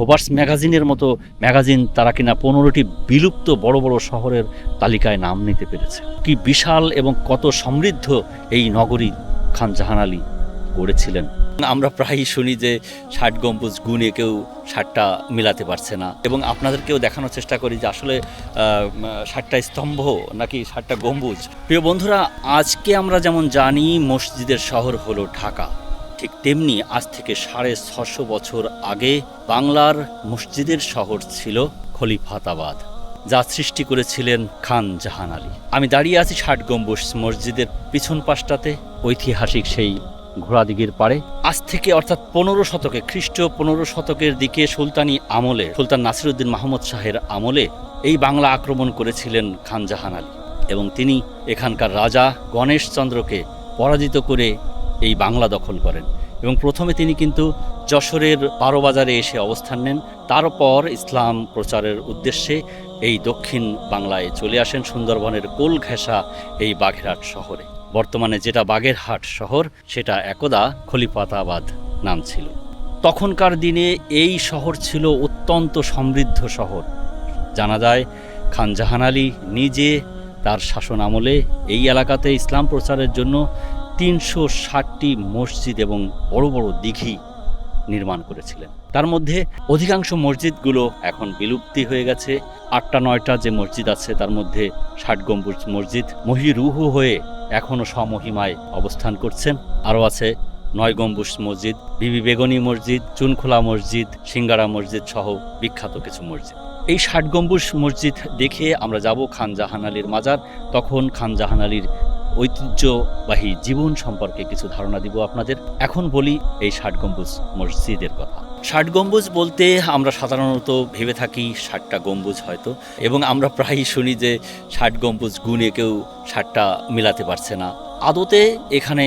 ফোবার্স ম্যাগাজিনের মতো ম্যাগাজিন তারা কিনা পনেরোটি বিলুপ্ত বড় বড় শহরের তালিকায় নাম নিতে পেরেছে। কি বিশাল এবং কত সমৃদ্ধ এই নগরী খান জাহান আলী গড়েছিলেন। আমরা প্রায়ই শুনি যে ষাট গম্বুজ গুণে কেউ ষাটটা মিলাতে পারছে না এবং আপনাদেরকেও দেখানোর চেষ্টা করি যে আসলে ষাটটা স্তম্ভ নাকি ষাটটা গম্বুজ। প্রিয় বন্ধুরা, আজকে আমরা যেমন জানি মসজিদের শহর হলো ঢাকা। ঠিক তেমনি আজ থেকে সাড়ে ছশো বছর আগে বাংলার মসজিদের শহর ছিল খলিফাতাবাদ, যা সৃষ্টি করেছিলেন খান জাহান আলী। আমি দাঁড়িয়ে আছি ষাট গম্বুজ মসজিদের পিছন পাশটাতে, ঐতিহাসিক সেই ঘোড়াদিঘির পাড়ে। আজ থেকে অর্থাৎ পনেরো শতকে, খ্রিস্ট পনেরো শতকের দিকে সুলতানি আমলে, সুলতান নাসিরুদ্দিন মাহমুদ শাহের আমলে এই বাংলা আক্রমণ করেছিলেন খান জাহান আলী এবং তিনি এখানকার রাজা গণেশচন্দ্রকে পরাজিত করে এই বাংলা দখল করেন। এবং প্রথমে তিনি কিন্তু যশোরের বারোবাজারে এসে অবস্থান নেন। তারপর ইসলাম প্রচারের উদ্দেশ্যে এই দক্ষিণ বাংলায় চলে আসেন সুন্দরবনের কোল ঘেঁষা এই বাঘেরহাট শহরে। বর্তমানে যেটা বাগেরহাট শহর, সেটা একদা খলিফাতাবাদ নাম ছিল। তখনকার দিনে এই শহর ছিল অত্যন্ত সমৃদ্ধ শহর। জানা যায় খান জাহান আলী নিজে তার শাসন আমলে এই এলাকাতে ইসলাম প্রচারের জন্য তিনশো ষাটটি মসজিদ এবং বড় বড় দিঘি নির্মাণ করেছিলেন। তার মধ্যে অধিকাংশ মসজিদগুলো এখন বিলুপ্তি হয়ে গেছে। আটটা, নয়টা যে মসজিদ আছে, তার মধ্যে ষাট গম্বুজ মসজিদ মহিরুহু হয়ে এখনও স্বমহিমায় অবস্থান করছেন। আরও আছে নয় গম্বুজ মসজিদ, বিবি বেগনি মসজিদ, চুনখোলা মসজিদ, সিঙ্গারা মসজিদ সহ বিখ্যাত কিছু মসজিদ। এই ষাট গম্বুজ মসজিদ দেখে আমরা যাব খান জাহান আলীর মাজার। তখন খান জাহান আলীর ঐতিহ্যবাহী জীবন সম্পর্কে কিছু ধারণা দিব আপনাদের। এখন বলি এই ষাট গম্বুজ মসজিদের কথা। ষাট গম্বুজ বলতে আমরা সাধারণত ভেবে থাকি ষাটটা গম্বুজ হয়তো, এবং আমরা প্রায়ই শুনি যে ষাট গম্বুজ গুণে কেউ ষাটটা মিলাতে পারছে না। আদতে এখানে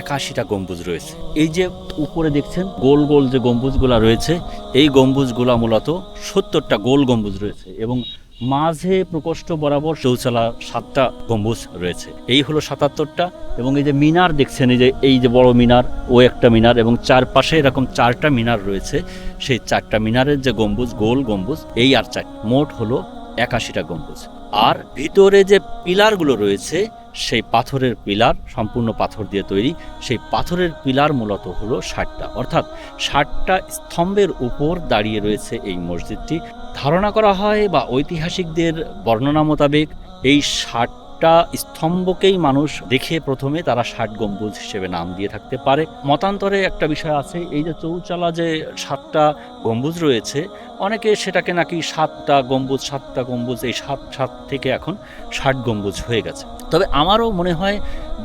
একাশিটা গম্বুজ রয়েছে। এই যে উপরে দেখছেন, গোল গোল যে গম্বুজগুলা রয়েছে, এই গম্বুজগুলা মূলত সত্তরটা গোল গম্বুজ রয়েছে এবং মাঝে প্রকোষ্ঠ বরাবর চৌচালা সাতটা গম্বুজ রয়েছে। এই হলো সাতাত্তরটা এবং এই যে মিনার দেখছেন, এই যে এই যে বড় মিনার, ও একটা মিনার এবং চারপাশে এরকম চারটা মিনার রয়েছে। সেই চারটা মিনারের যে গম্বুজ, গোল গম্বুজ, এই আর চার, মোট হলো একাশিটা গম্বুজ। আর ভিতরে যে পিলারগুলো রয়েছে সেই পাথরের পিলার, সম্পূর্ণ পাথর দিয়ে তৈরি, সেই পাথরের পিলার মূলত হলো ষাটটা। অর্থাৎ ষাটটা স্তম্ভের উপর দাঁড়িয়ে রয়েছে এই মসজিদটি। ধারণা করা হয় বা ঐতিহাসিকদের বর্ণনা মোতাবেক এই ষাটটা স্তম্ভকেই মানুষ দেখে প্রথমে তারা ষাট গম্বুজ হিসেবে নাম দিয়ে থাকতে পারে। মতান্তরে একটা বিষয় আছে, এই যে চৌচালা যে সাতটা গম্বুজ রয়েছে, অনেকে সেটাকে নাকি সাতটা গম্বুজ সাতটা গম্বুজ, এই সাত সাত থেকে এখন ষাট গম্বুজ হয়ে গেছে। তবে আমারও মনে হয়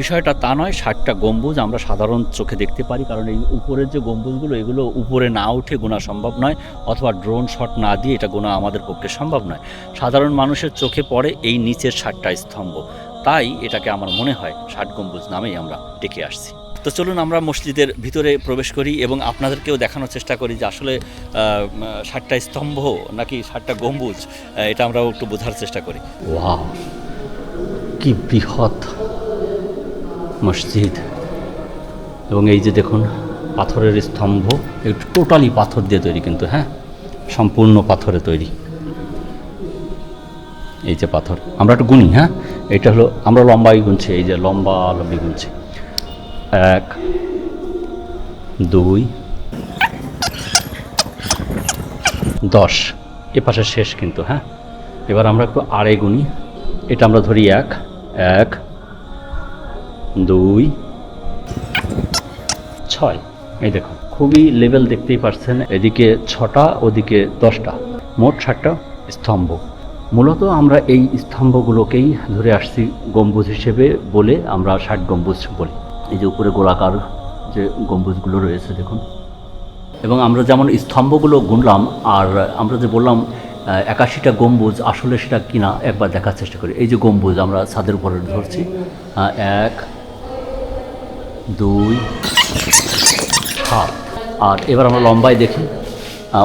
বিষয়টা তা নয়, ষাটটা গম্বুজ আমরা সাধারণ চোখে দেখতে পারি, কারণ এই উপরের যে গম্বুজগুলো, এগুলো উপরে না উঠে গোনা সম্ভব নয়, অথবা ড্রোন শট না দিয়ে এটা গোনা আমাদের পক্ষে সম্ভব নয়। সাধারণ মানুষের চোখে পড়ে এই নিচের ষাটটা স্তম্ভ। তাই এটাকে আমার মনে হয় ষাট গম্বুজ নামেই আমরা ডেকে আসছি। তো চলুন আমরা মসজিদের ভিতরে প্রবেশ করি এবং আপনাদেরকেও দেখানোর চেষ্টা করি যে আসলে ষাটটা স্তম্ভ নাকি ষাটটা গম্বুজ এটা আমরাও একটু বোঝার চেষ্টা করি। ওয়াও! কি বৃহৎ মসজিদ। এবং এই যে দেখুন, পাথরের স্তম্ভ একটু টোটালি পাথর দিয়ে তৈরি কিন্তু হ্যাঁ? সম্পূর্ণ পাথরে তৈরি। এই যে পাথর, আমরা একটু গুনি হ্যাঁ? এটা হলো, আমরা লম্বাই গুনছি, এই যে লম্বা লম্বি গুনছি। এক, দুই, দশ। এ পাশে শেষ কিন্তু হ্যাঁ? এবার আমরা একটু আড়ে গুনি। এটা আমরা ধরি এক এক, দুই, ছয়। এই দেখুন খুবই লেভেল দেখতেই পাচ্ছেন এদিকে ছটা, ওদিকে দশটা। মোট ষাটটা স্তম্ভ। মূলত আমরা এই স্তম্ভগুলোকেই ধরে আসছি গম্বুজ হিসেবে বলে আমরা ষাট গম্বুজ বলি। এই যে উপরে গোলাকার যে গম্বুজগুলো রয়েছে, দেখুন। এবং আমরা যেমন স্তম্ভগুলো গুনলাম, আর আমরা যে বললাম একাশিটা গম্বুজ আসলে সেটা কিনা একবার দেখার চেষ্টা করি। এই যে গম্বুজ আমরা ছাদের উপরে ধরছি। এক, দুই, সাত। আর এবার আমরা লম্বায় দেখি।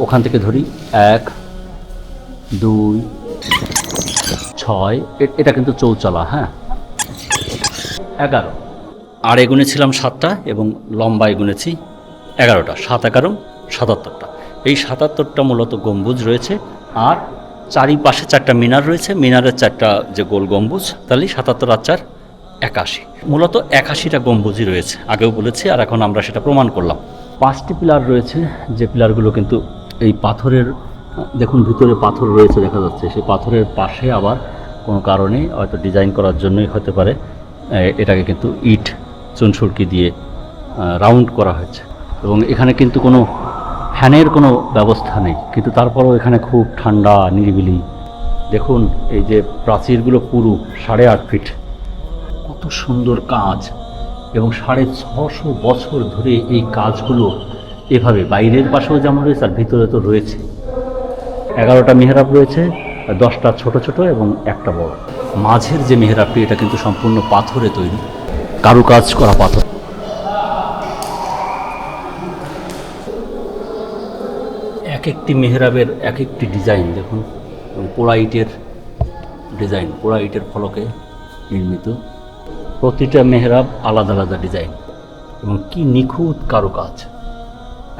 ওখান থেকে ধরি। এক, দুই, ছয়। এটা কিন্তু চৌচলা হ্যাঁ? এগারো। আড়ে গুনেছিলাম সাতটা এবং লম্বায় গুনেছি এগারোটা। সাত এগারো, সাতাত্তরটা। এই সাতাত্তরটা মূলত গম্বুজ রয়েছে। আর চারিপাশে চারটা মিনার রয়েছে। মিনারের চারটা যে গোল গম্বুজ, তাহলে সাতাত্তর আর চার একাশি। মূলত একাশিটা গম্বুজই রয়েছে, আগেও বলেছি, আর এখন আমরা সেটা প্রমাণ করলাম। পাঁচটি পিলার রয়েছে, যে পিলারগুলো কিন্তু এই পাথরের, দেখুন ভিতরে পাথর রয়েছে দেখা যাচ্ছে। সেই পাথরের পাশে আবার কোনো কারণে হয়তো ডিজাইন করার জন্যই হতে পারে এটাকে কিন্তু ইট চুনসুরকি দিয়ে রাউন্ড করা হয়েছে। এবং এখানে কিন্তু কোনো ফ্যানের কোনো ব্যবস্থা নেই, কিন্তু তারপরেও এখানে খুব ঠান্ডা, নিরিবিলি। দেখুন, এই যে প্রাচীরগুলো পুরু, সাড়ে আট ফিট। কত সুন্দর কাজ। এবং সাড়ে ছশো বছর ধরে এই কাজগুলো এভাবে, বাইরের পাশেও যেমন রয়েছে, আর ভিতরে তো রয়েছে। এগারোটা মেহরাব রয়েছে দশটা ছোট ছোট এবং একটা বড়। মাঝের যে মেহরাবটি, এটা কিন্তু সম্পূর্ণ পাথরে তৈরি। কারুকাজ করা পাথর। একটি মেহরাবের এক একটি ডিজাইন, দেখুন পোড়া ইটের ডিজাইন পোড়া ইটের ফলকে নির্মিত। প্রতিটা মেহরাব আলাদা আলাদা ডিজাইন, এবং কি নিখুঁত কারুকাজ।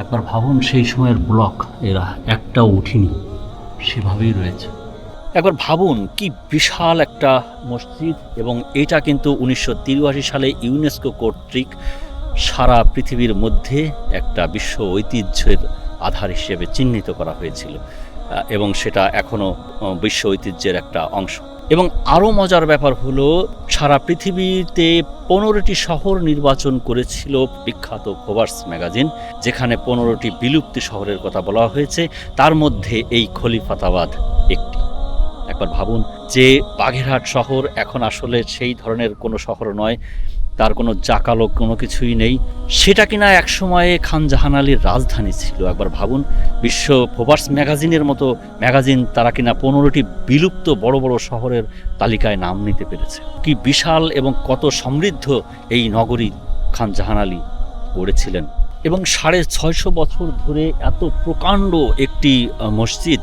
একবার ভাবুন, সেই সময়ের ব্লক এরা একটাও উঠিনি, সেভাবেই রয়েছে। একবার ভাবুন, কি বিশাল একটা মসজিদ, এবং এটা কিন্তু উনিশশো তিরাশি সালে ইউনেস্কো কর্তৃক সারা পৃথিবীর মধ্যে একটা বিশ্ব ঐতিহ্যের আধার হিসেবে চিহ্নিত করা হয়েছিল এবং সেটা এখনও বিশ্ব ঐতিহ্যের একটা অংশ। এবং আরও মজার ব্যাপার হলো, সারা পৃথিবীতে পনেরোটি শহর নির্বাচন করেছিল বিখ্যাত ফোবার্স ম্যাগাজিন, যেখানে পনেরোটি বিলুপ্তি শহরের কথা বলা হয়েছে। তার মধ্যে এই খলিফাতাবাদ একটি। একবার ভাবুন যে বাঘেরহাট শহর এখন আসলে সেই ধরনের কোনো শহর নয় তার কোনো জাকালো কোনো কিছুই নেই। সেটা কিনা একসময়ে খান জাহান আলীর রাজধানী ছিল। একবার ভাবুন, বিশ্ব ফোবার্স ম্যাগাজিনের মতো ম্যাগাজিন তারা কিনা পনেরোটি বিলুপ্ত বড় বড় শহরের তালিকায় নাম নিতে পেরেছে। কি বিশাল এবং কত সমৃদ্ধ এই নগরী খান জাহান আলী গড়েছিলেন। এবং সাড়ে ছয়শো বছর ধরে এত প্রকাণ্ড একটি মসজিদ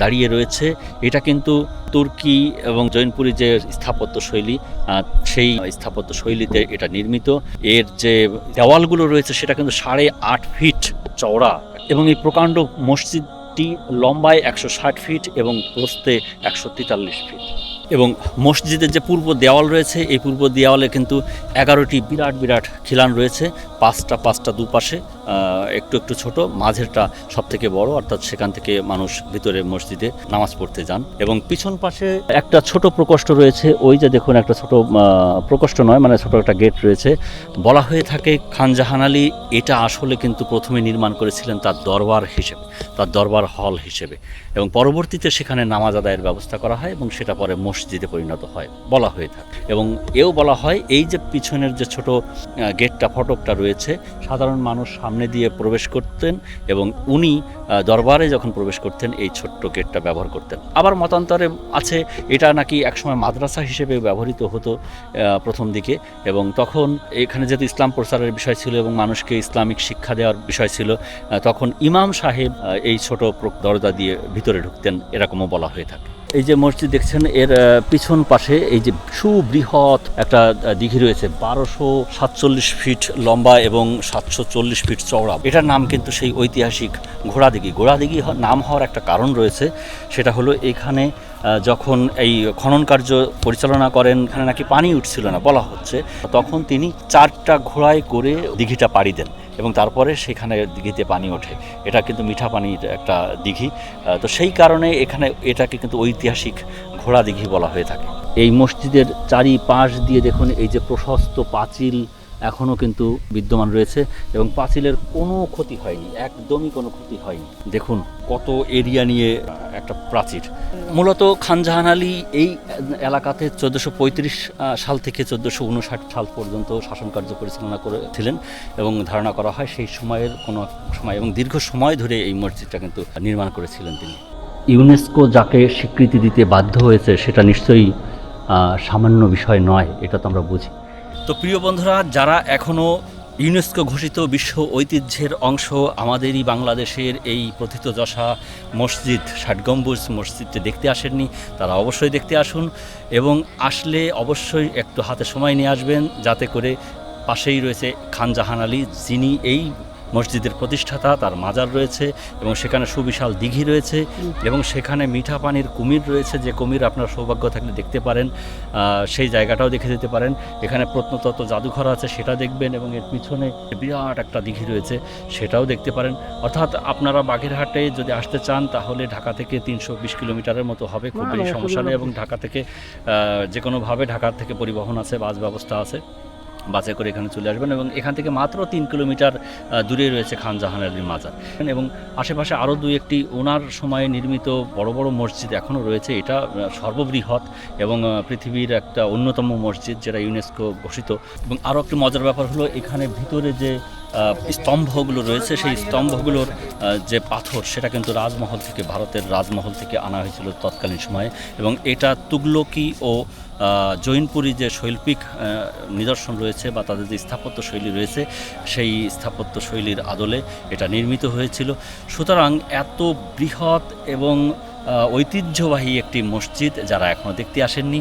দাঁড়িয়ে রয়েছে। এটা কিন্তু তুর্কি এবং জৈনপুরি যে স্থাপত্য শৈলী সেই স্থাপত্য শৈলীতে এটা নির্মিত। এর যে দেওয়ালগুলো রয়েছে, সেটা কিন্তু সাড়ে আট ফিট চওড়া এবং এই প্রকাণ্ড মসজিদটি লম্বায় একশো ষাট ফিট এবং প্রস্থে একশো তেতাল্লিশ ফিট। এবং মসজিদের যে পূর্ব দেওয়াল রয়েছে, এই পূর্ব দেওয়ালে কিন্তু এগারোটি বিরাট বিরাট খিলান রয়েছে, পাঁচটা পাঁচটা দুপাশে। একটু একটু ছোট, মাঝেরটা সব থেকে বড়, অর্থাৎ সেখান থেকে মানুষ ভিতরে মসজিদে নামাজ পড়তে যান। এবং পিছন পাশে একটা ছোট প্রকোষ্ঠ রয়েছে, ওই যে দেখুন একটা ছোট প্রকোষ্ঠ নয় মানে ছোট একটা গেট রয়েছে। বলা হয়ে থাকে খান জাহান আলী এটা আসলে কিন্তু প্রথমে নির্মাণ করেছিলেন তার দরবার হিসেবে, তার দরবার হল হিসেবে। এবং পরবর্তীতে সেখানে নামাজ আদায়ের ব্যবস্থা করা হয় এবং সেটা পরে মসজিদে পরিণত হয়, বলা হয়ে থাকে। এবং এও বলা হয়, এই যে পিছনের যে ছোট গেটটা, ফটকটা রয়েছে, সাধারণ মানুষ সামনে দিয়ে প্রবেশ করতেন এবং উনি দরবারে যখন প্রবেশ করতেন, এই ছোট্ট গেটটা ব্যবহার করতেন। আবার মতান্তরে আছে, এটা নাকি একসময় মাদ্রাসা হিসেবে ব্যবহৃত হতো প্রথম দিকে। এবং তখন এখানে যেহেতু ইসলাম প্রচারের বিষয় ছিল এবং মানুষকে ইসলামিক শিক্ষা দেওয়ার বিষয় ছিল তখন ইমাম সাহেব এই ছোট দরজা দিয়ে ভিতরে ঢুকতেন, এরকমও বলা হয়ে থাকে। এই যে মসজিদ দেখছেন, এর পিছন পাশে এই যে সুবৃহৎ একটা দিঘি রয়েছে। বারোশো সাতচল্লিশ ফিট লম্বা এবং সাতশো চল্লিশ ফিট চওড়া। এটার নাম কিন্তু সেই ঐতিহাসিক ঘোড়া দিঘি ঘোড়া দিঘি নাম হওয়ার একটা কারণ রয়েছে। সেটা হলো এখানে যখন এই খনন কার্য পরিচালনা করেন, এখানে নাকি পানি উঠছিল না বলা হচ্ছে, তখন তিনি চারটা ঘোড়ায় করে দিঘিটা পাড়ি দেন। এবং তারপরে সেখানে দিঘিতে পানি ওঠে। এটা কিন্তু মিঠা পানির একটা দিঘি। তো সেই কারণে এখানে এটাকে কিন্তু ঐতিহাসিক ঘোড়া দিঘি বলা হয়ে থাকে। এই মসজিদের চারিপাশ দিয়ে দেখুন, এই যে প্রশস্ত পাঁচিল এখনও কিন্তু বিদ্যমান রয়েছে এবং পাঁচিলের কোনো ক্ষতি হয়নি, একদমই কোনো ক্ষতি হয়নি। দেখুন কত এরিয়া নিয়ে একটা প্রাচীর। মূলত খানজাহান আলী এই এলাকাতে চোদ্দোশো সাল থেকে চোদ্দোশো উনষাট সাল পর্যন্ত শাসন কার্য পরিচালনা করেছিলেন এবং ধারণা করা হয় সেই সময়ের কোনো সময় এবং দীর্ঘ সময় ধরে এই মসজিদটা কিন্তু নির্মাণ করেছিলেন তিনি। ইউনেস্কো যাকে স্বীকৃতি দিতে বাধ্য হয়েছে সেটা নিশ্চয়ই সামান্য বিষয় নয়, এটা তো আমরা বুঝি। তো প্রিয় বন্ধুরা, যারা এখনও ইউনেস্কো ঘোষিত বিশ্ব ঐতিহ্যের অংশ, আমাদেরই বাংলাদেশের এই প্রথিত প্রথিতযশা মসজিদ ষাটগম্বুজ মসজিদটি দেখতে আসেননি, তারা অবশ্যই দেখতে আসুন এবং আসলে অবশ্যই একটু হাতে সময় নিয়ে আসবেন, যাতে করে পাশেই রয়েছে খান জাহান আলী, যিনি এই মসজিদের প্রতিষ্ঠাতা তার মাজার রয়েছে এবং সেখানে সুবিশাল দিঘি রয়েছে এবং সেখানে মিঠা পানির কুমির রয়েছে। যে কুমির আপনার সৌভাগ্য থাকলে দেখতে পারেন সেই জায়গাটাও দেখে যেতে পারেন। এখানে প্রত্নতত্ত্ব জাদুঘর আছে সেটা দেখবেন এবং এর পিছনে বিরাট একটা দিঘি রয়েছে সেটাও দেখতে পারেন। অর্থাৎ আপনারা বাগেরহাটে যদি আসতে চান তাহলে ঢাকা থেকে তিনশো বিশ কিলোমিটারের মতো হবে খুব বেশি সমস্যা নেই এবং ঢাকা থেকে যে কোনোভাবে ঢাকা থেকে পরিবহন আছে বাস ব্যবস্থা আছে। বাসে করে এখানে চলে আসবেন এবং এখান থেকে মাত্র তিন কিলোমিটার দূরে রয়েছে খান জাহান আলীর মাজার। এবং আশেপাশে আরও দুই একটি ওনার সময়ে নির্মিত বড় বড় মসজিদ এখনও রয়েছে। এটা সর্ববৃহৎ এবং পৃথিবীর একটা অন্যতম মসজিদ যেটা ইউনেস্কো ঘোষিত। এবং আরও একটি মজার ব্যাপার হলো, এখানে ভিতরে যে স্তম্ভগুলো রয়েছে, সেই স্তম্ভগুলোর যে পাথর, সেটা কিন্তু রাজমহল থেকে, ভারতের রাজমহল থেকে আনা হয়েছিল তৎকালীন সময়ে। এবং এটা তুগলকি ও জৈনপুরী যে শৈল্পিক নিদর্শন রয়েছে বা তাদের যে স্থাপত্য শৈলী রয়েছে, সেই স্থাপত্য শৈলীর আদলে এটা নির্মিত হয়েছিল। সুতরাং এত বৃহৎ এবং ঐতিহ্যবাহী একটি মসজিদ যারা এখনও দেখতে আসেননি